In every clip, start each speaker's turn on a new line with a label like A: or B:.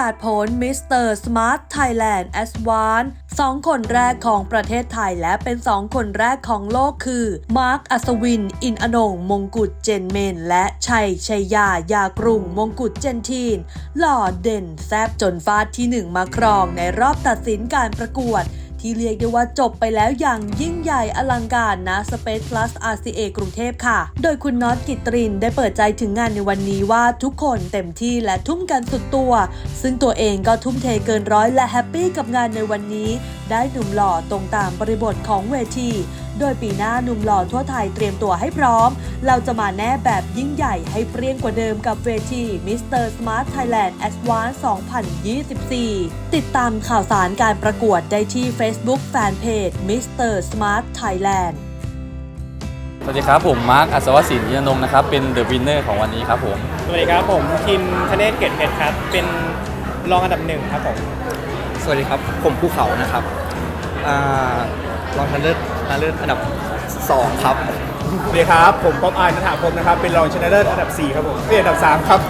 A: กาศผล Mr. Smart Thailand a d v a n c e สองคนแรกของประเทศไทยและเป็นสองคนแรกของโลกคือ มาร์ค อัศวิน อินอนง มงกุฎเจนเมน และชัยชัยยายากรุง มงกุฎเจนทีน หล่อเด่นแซบจนฟาดที่หนึ่งมาครองในรอบตัดสินการประกวด ที่เรียกได้ว่าจบไปแล้วอย่างยิ่งใหญ่อลังการนะ Space Plus RCA กรุงเทพค่ะ โดยคุณน็อตกิตรินได้เปิดใจถึงงานในวันนี้ว่าทุกคนเต็มที่และทุ่มกันสุดตัว ซึ่งตัวเองก็ทุ่มเทเกินร้อยและแฮปปี้กับงานในวันนี้ ได้หนุ่มหล่อตรงตามบริบทของเวที โดยปีหน้าหนุ่มหล่อทั่วไทยเตรียมตัวให้พร้อม เราจะมาแน่แบบยิ่งใหญ่ให้เปรี้ยงกว่าเดิมกับเวที Mr. Smart Thailand Advance 2024 ติดตามข่าวสารการประกวดได้ที่ Facebook Fanpage Mr. Smart Thailand
B: สวัสดีครับผมมาร์คอัศวศินยนงค์นะครับเป็นเดอะวินเนอร์ของวันนี้ครับผม
C: สวัสดีครับผมทีมธเนศเกตเพชรครับ เป็นรองอันดับหนึ่งครับผม
D: สวัสดีครับ ผมภูเขานะครับอ่ารองชนะเลิศชนะเลิศอันดับ 2 ครับ
C: สวัสดีครับ ผมป๊อปอายนัฐาพรมนะครับ เป็นรองชนะเลิศอันดับ 4 ครับผมเป็นอันดับ 3 ครับ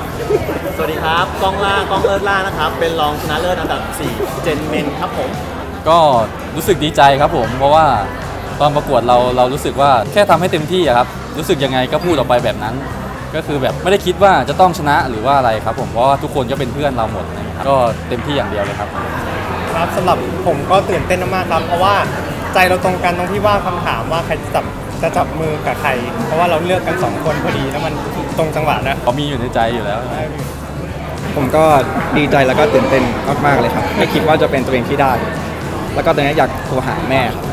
E: สวัสดีครับกองล่ากองเลิศล่านะครับ เป็นรองชนะเลิศอันดับ 4 เจนเมนครับผม
B: ก็รู้สึกดีใจครับผม เพราะว่าตอนประกวดเราเรารู้สึกว่าแค่ทำให้เต็มที่อะครับ รู้สึกยังไงก็พูดออกไปแบบนั้น ก็คือแบบไม่ได้คิดว่าจะต้องชนะหรือว่าอะไรครับผม เพราะว่าทุกคนก็เป็นเพื่อนเราหมดนะครับก็เต็มที่อย่างเดียวเลยครับ
C: ครับสำหรับผมก็ตื่นเต้นมากๆครับ เพราะว่าใจเราตรงกันตรงที่ว่าคำถามว่าใครจะจับจะจับมือกับใคร เพราะว่าเราเลือกกัน2คนพอดีแล้วมันตรงจังหวะนะ
B: เขามีอยู่ในใจอยู่แล้ว
D: ผมก็ดีใจแล้วก็ตื่นเต้นมากๆเลยครับ ไม่คิดว่าจะเป็นตัวเองที่ได้ แล้วก็ตอนนี้อยากโทรหาแม่ครับ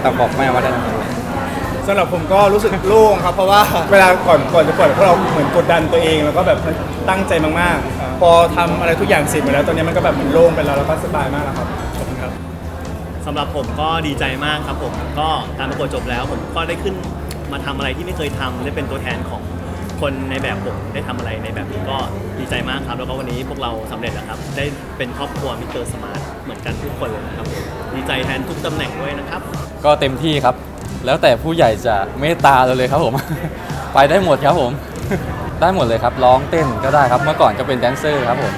D: แต่บอกแม่ว่าได้รางวัล
C: สำหรับผมก็รู้สึกโล่งครับ เพราะว่าเวลาก่อนก่อนจะปล่อยพวกเราเหมือนกดดันตัวเอง แล้วก็แบบตั้งใจมากๆ พอทำอะไรทุกอย่างเสร็จหมดแล้วตอนนี้มันก็แบบเหมือนโล่งไปแล้วแล้วก็สบายมากแล้วครับขอบคุณครับ
E: สำหรับผมก็ดีใจมากครับผม ก็การประกวดจบแล้ว ผมก็ได้ขึ้นมาทำอะไรที่ไม่เคยทำได้เป็นตัวแทนของคนในแบบผมได้ทำอะไรในแบบนี้ก็ดีใจมากครับ แล้วก็วันนี้พวกเราสำเร็จแล้วครับ ได้เป็นครอบครัวมิสเตอร์สมาร์ทเหมือนกันทุกคนเลยนะครับผมดีใจแทนทุกตำแหน่งด้วยนะครับ
B: ก็เต็มที่ครับ แล้วแต่ผู้ใหญ่จะเมตตาเราเลยครับผม ไปได้หมดครับผม ได้หมดเลยครับร้องเต้นก็ได้ครับเมื่อก่อนก็เป็นแดนเซอร์ครับผม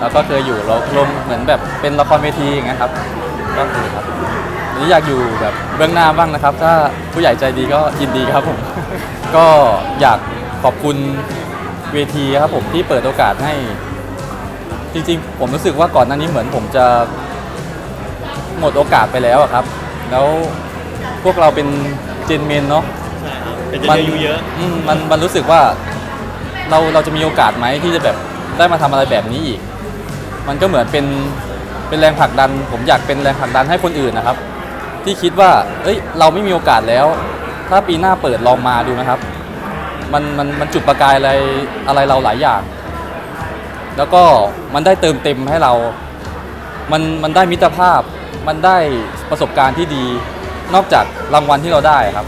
B: แล้วก็เคยอยู่ลลงเหมือนแบบเป็นละครเวทีอย่างเงี้ยครับก็คือครับทีนี้อยากอยู่แบบเบื้องหน้าบ้างนะครับ ถ้าผู้ใหญ่ใจดีก็ยินดีครับผม ก็อยากขอบคุณเวทีครับผมที่เปิดโอกาสให้ จริงๆ ผมรู้สึกว่าก่อนหน้านี้เหมือนผมจะหมดโอกาสไปแล้วอะครับ แล้วพวกเราเป็นเจนเมนเนาะ
E: ใช่ครับเป็นจะอายุเยอะ
B: อืมมันมันรู้สึกว่า เราเราจะมีโอกาสไหมที่จะแบบได้มาทำอะไรแบบนี้อีก มันก็เหมือนเป็นเป็นแรงผลักดัน ผมอยากเป็นแรงผลักดันให้คนอื่นนะครับ ที่คิดว่า เอ้ย เราไม่มีโอกาสแล้ว ถ้าปีหน้าเปิดลองมาดูนะครับ มันมันมันจุดประกายอะไรอะไรเราหลายอย่าง แล้วก็มันได้เติมเต็มให้เรา มันมันได้มิตรภาพ มันได้ประสบการณ์ที่ดี นอกจากรางวัลที่เราได้ครับ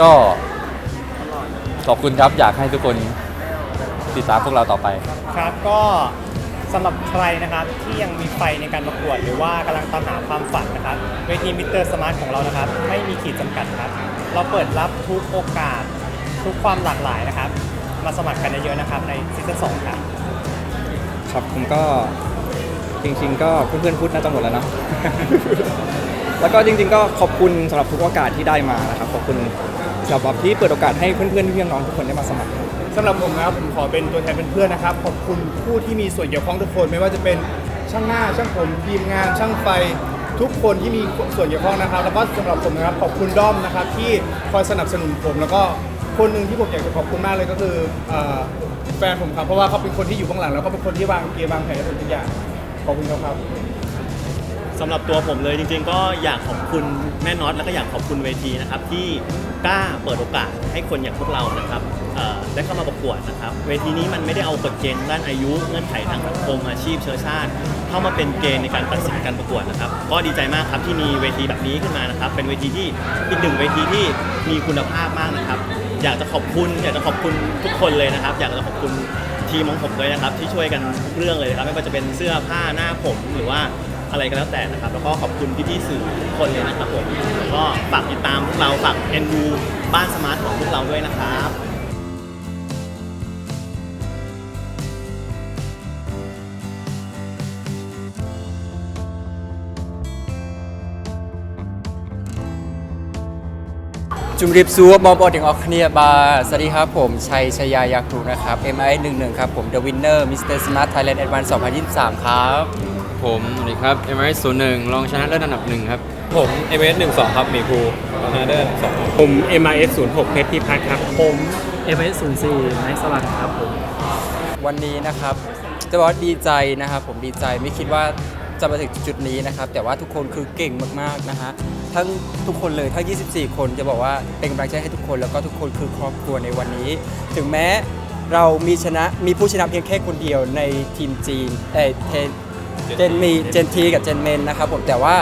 B: ก็ ขอบคุณครับอยากให้ทุกคนติดตามพวกเราต่อไป
C: ครับก็สำหรับใครนะครับที่ยังมีไฟในการประกวด หรือว่ากำลังตามหาความฝันนะครับเวทีมิเตอร์สมาร์ทของเรานะครับ ไม่มีขีดจำกัดครับ เราเปิดรับทุกโอกาส ทุกความหลากหลายนะครับ มาสมัครกันเยอะๆนะครับในซีซั่นสองครับ
D: ครับผมก็จริงๆ ก็เพื่อนๆพูดน่าจะหมดแล้วเนาะ แล้วก็จริงๆ ก็ขอบคุณสำหรับทุกโอกาสที่ได้มานะครับขอบคุณ สำหรับที่เปิดโอกาสให้เพื่อนๆพี่น้องทุกคนได้มาสมัคร
C: สำหรับผมนะครับผมขอเป็นตัวแทนเป็นเพื่อนนะครับ ขอบคุณผู้ที่มีส่วนเกี่ยวข้องทุกคน ไม่ว่าจะเป็นช่างหน้าช่างผมทีมงาน ช่างไฟ ทุกคนที่มีส่วนเกี่ยวข้องนะครับ แล้วก็สำหรับผมนะครับขอบคุณด้อมนะครับ ที่คอยสนับสนุนผม แล้วก็คนหนึ่งที่ผมอยากจะขอบคุณมากเลยก็คือเอ่อแฟนผมครับเพราะว่าเขาเป็นคนที่อยู่ข้างหลังแล้วก็เป็นคนที่วางเกมวางแผนให้ผมทุกอย่างขอบคุณครับ
E: สำหรับตัวผมเลยจริงๆ ก็อยากขอบคุณแม่น็อตแล้วก็อยากขอบคุณเวทีนะครับที่กล้าเปิดโอกาสให้คนอย่างพวกเรานะครับเอ่อได้เข้ามาประกวดนะครับ เวทีนี้มันไม่ได้เอากฎเกณฑ์ด้านอายุเงื่อนไขทางสังคมอาชีพเชื้อชาติ เข้ามาเป็นเกณฑ์ในการตัดสินการประกวดนะครับ ก็ดีใจมากครับที่มีเวทีแบบนี้ขึ้นมานะครับ เป็นเวทีที่อีกหนึ่งเวทีที่มีคุณภาพมากนะครับ อยากจะขอบคุณ อยากจะขอบคุณทุกคนเลยนะครับ อยากจะขอบคุณทีมของผมด้วยนะครับ ที่ช่วยกันทุกเรื่องเลยนะครับไม่ว่าจะเป็นเสื้อผ้าหน้าผมหรือว่า อะไรก็แล้วแต่นะครับ แล้วก็ขอบคุณพี่ๆสื่อคนเลยนะครับผมก็ฝากติดตามพวกเราฝากเอ็นดูบ้านสมาร์ทของพวกเราด้วยนะครับ
F: จุมรีบซูบอมบอถึงออกเนียบาสวัสดีครับผม ชัยชยายากรูนะครับ MI 1 1ครับผม The Winner Mr. Smart Thailand Advance 2023 ครับ
G: ผมสวัสดีครับ m อ s ศูนย์หนึ่งรองชนะเลิศอันดับหนึ่งครับ
H: ผม m s 1 2ครับหมีภูชนะเลิศสอง
I: ผม MIS 06เพชรพิพัฒน์ครับ ผม MIS 04ไนท์สลันครับผม
F: วันนี้นะครับจะบอกว่าดีใจนะครับ ผมดีใจไม่คิดว่าจะมาถึงจุดๆนี้นะครับ แต่ว่าทุกคนคือเก่งมากๆนะฮะทั้งทุกคนเลยทั้ง 24 คนจะบอกว่าเป็นกำลังใจให้ทุกคนแล้วก็ทุกคนคือครอบครัวในวันนี้ ถึงแม้เรามีชนะมีผู้ชนะเพียงแค่คนเดียวในทีมจีนเอย เจนมีเจนทีกับเจนเมนนะครับผมแต่ว่า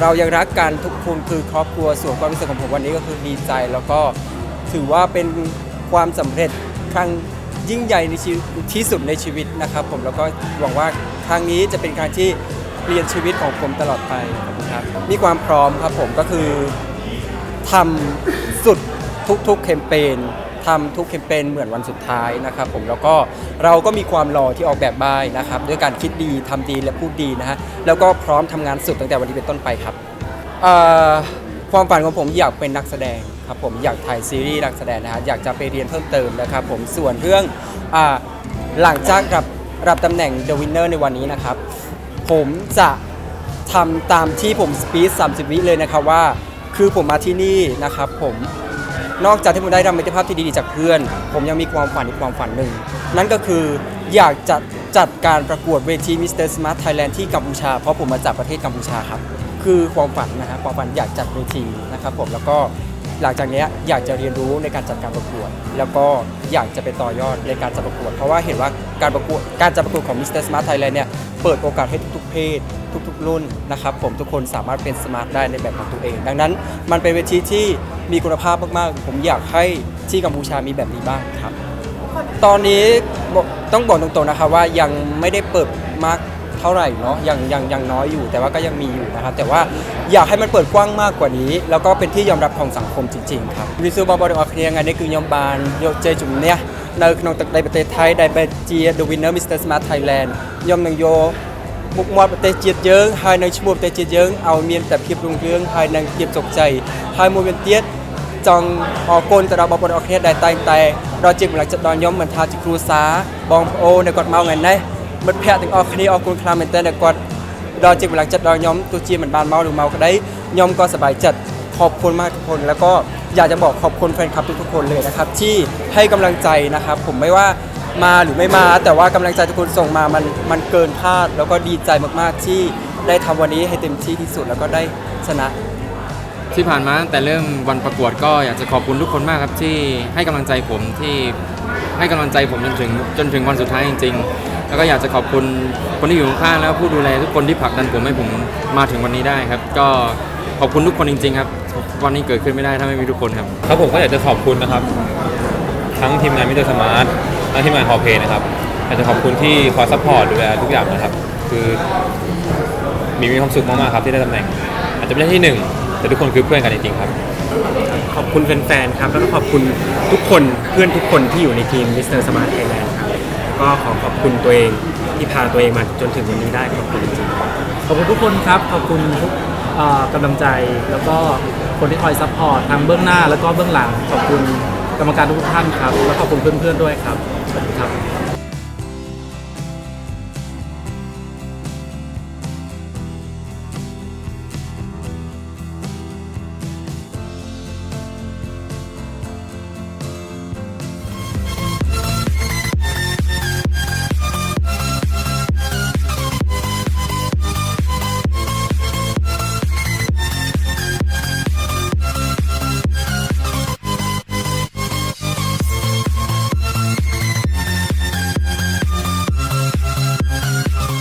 F: เรายังรักกันทุกคนคือครอบครัวส่วนความรู้สึกของผมวันนี้ก็คือดีใจ แล้วก็ถือว่าเป็นความสำเร็จครั้งยิ่งใหญ่ในชีวิตที่สุดในชีวิตนะครับ ผมแล้วก็หวังว่าครั้งนี้จะเป็นครั้งที่เปลี่ยนชีวิตของผมตลอดไปขอบคุณครับมีความพร้อมครับผมก็คือทำสุดทุกๆแคมเปญ ทำทุกแคมเปญเหมือนวันสุดท้ายนะครับผมแล้วก็เราก็มีความรอที่ออกแบบบ้ายนะครับด้วยการคิดดีทำดีและพูดดีนะฮะแล้วก็พร้อมทำงานสุดตั้งแต่วันนี้เป็นต้นไปครับเอ่อความฝันของผมอยากเป็นนักแสดงครับผมอยากถ่ายซีรีส์นักแสดงนะฮะอยากจะไปเรียนเพิ่มเติมนะครับผมส่วนเรื่องอ่าหลังจากรับรับตำแหน่ง The Winner ในวันนี้นะครับ ผมจะทำตามที่ผมสปีด30 วิเลยนะครับว่า คือผมมาที่นี่นะครับผม นอกจากที่ผมได้รับมิตรภาพที่ดีๆจากเพื่อน ผมยังมีความฝันอีกความฝันหนึ่ง นั่นก็คืออยากจะจัดการประกวดเวที Mr. Smart Thailand ที่กัมพูชา เพราะผมมาจากประเทศกัมพูชาครับ คือความฝันนะฮะความฝันอยากจัดเวทีนะครับผมแล้วก็หลังจากนี้อยากจะเรียนรู้ในการจัดการประกวด แล้วก็อยากจะไปต่อยอดในการจัดประกวด เพราะว่าเห็นว่าการประกวดการจัดประกวดของ Mr. Smart Thailand เนี่ย เปิดโอกาสให้ทุกๆ เพศ ทุกๆ รุ่นนะครับผมทุกคนสามารถเป็นสมาร์ทได้ในแบบของตัวเอง ดังนั้นมันเป็นเวทีที่มีคุณภาพมากๆ ผมอยากให้ที่กัมพูชามีแบบนี้บ้างครับ ตอนนี้ต้องบอกตรงๆนะครับว่ายังไม่ได้เปิดมากเท่าไหร่เนาะยังยังยังน้อยอยู่ แต่ว่าก็ยังมีอยู่นะครับแต่ว่าอยากให้มันเปิดกว้างมากกว่านี้ แล้วก็เป็นที่ยอมรับของสังคมจริงๆครับวิซูบอบอลออกเรียงไงนี่คือยอมบานโยเจจุ่มเนี่ย ในขนมตักในประเทศไทยได้ไปเจีย The Winner Mr. Smart Thailand ยอมหนึ่งโย មុខមាត់ប្រទេសជាតិយើងហើយនៅឈ្មោះប្រទេសជាតិយើងឲ្យមានតែភាពរុងរឿងហើយនឹងភាពជោគជ័យហើយមួយវិញទៀតចង់អរគុណទៅដល់បងប្អូនអរគ្នាដែលតែងតែដល់ជាកម្លាំងចិត្តដល់ខ្ញុំមិនថាជាគ្រួសារបងប្អូនដែលគាត់មកថ្ងៃនេះមិត្តភ័ក្តិទាំងអស់គ្នាអរគុណខ្លាំងមែនទែនដែលគាត់ដល់ជាកម្លាំងចិត្តដល់ខ្ញុំទោះជាមិនបានមកឬមកក្តីខ្ញុំក៏សប្បាយចិត្តขอบคุณมากทุกคน แล้วก็ อยากจะบอกขอบคุณแฟนคลับทุกๆคนเลยนะครับ ที่ให้กำลังใจนะครับ ผมไม่ว่ามาหรือไม่มา แต่ว่ากำลังใจทุกคนส่งมามันมันเกินคาด แล้วก็ดีใจมากๆที่ได้ทำวันนี้ให้เต็มที่ที่สุดแล้วก็ได้ชนะ
G: ที่ผ่านมาตั้งแต่เริ่มวันประกวดก็อยากจะขอบคุณทุกคนมากครับที่ให้กำลังใจผมที่ให้กำลังใจผมจนถึงจนถึงวันสุดท้ายจริง ๆ แล้วก็อยากจะขอบคุณคนที่อยู่ข้างแล้วผู้ดูแลทุกคนที่ผลักดันผมให้ผมมาถึงวันนี้ได้ครับ ก็ขอบคุณทุกคนจริง ๆ ครับ วันนี้เกิดขึ้นไม่ได้ถ้าไม่มีทุกคนครับ
H: ครับผมก็อยากจะขอบคุณนะครับ ทั้งทีมงานมิสเตอร์สมาร์ททั้งทีมงานฮอลเพย์นะครับอยากจะขอบคุณที่คอยซัพพอร์ตดูแลทุกอย่างนะครับ คือ มีมีความสุขมากๆครับที่ได้ตำแหน่ง อาจจะไม่ใช่ที่หนึ่งแต่ทุกคนคือเพื่อนกันจริงๆครับ
I: ขอบคุณแฟนๆครับแล้วก็ขอบคุณทุกคนเพื่อนทุกคนที่อยู่ในทีม Mr. Smart Thailand ครับแล้วก็ขอขอบคุณตัวเองที่พาตัวเองมาจนถึงวันนี้ได้ขอบคุณจริงๆขอบคุณทุกคนครับขอบคุณทุกเอ่อกำลังใจแล้วก็ คนที่คอยซัพพอร์ตทั้งเบื้องหน้าแล้วก็เบื้องหลังขอบคุณกรรมการทุกท่านครับ แล้วขอบคุณเพื่อนๆด้วยครับขอบคุณครับ